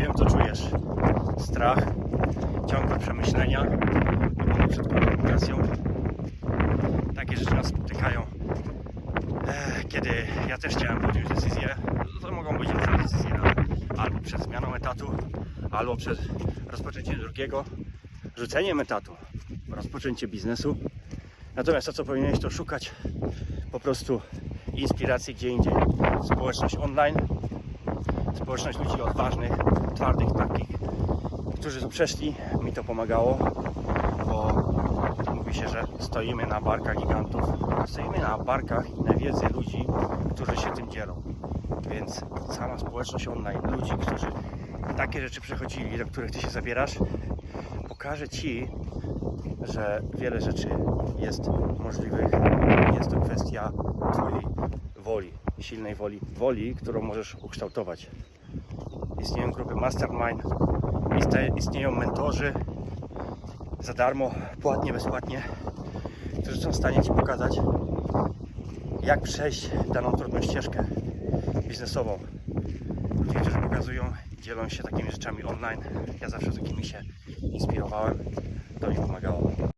Wiem, co czujesz. Strach, ciągłe przemyślenia przed komunikacją. Takie rzeczy nas spotykają. Kiedy ja też chciałem podjąć decyzję, to mogą być różne decyzje, ale albo przed zmianą etatu, albo przed rozpoczęciem drugiego, rzuceniem etatu, rozpoczęcie biznesu. Natomiast to, co powinieneś, to szukać po prostu inspiracji gdzie indziej. Społeczność online, społeczność ludzi odważnych, twardych takich, którzy tu przeszli, mi to pomagało, bo mówi się, że stoimy na barkach gigantów, stoimy na barkach i na wiedzy ludzi, którzy się tym dzielą. Więc sama społeczność online, ludzi, którzy takie rzeczy przechodzili, do których ty się zabierasz, pokaże ci, że wiele rzeczy jest możliwych. Jest to kwestia twojej woli, silnej woli, woli, którą możesz ukształtować. Istnieją grupy mastermind, istnieją mentorzy za darmo, płatnie, bezpłatnie, którzy są w stanie Ci pokazać, jak przejść daną trudną ścieżkę biznesową. Ludzie, którzy pokazują, dzielą się takimi rzeczami online. Ja zawsze takimi się inspirowałem, to mi pomagało.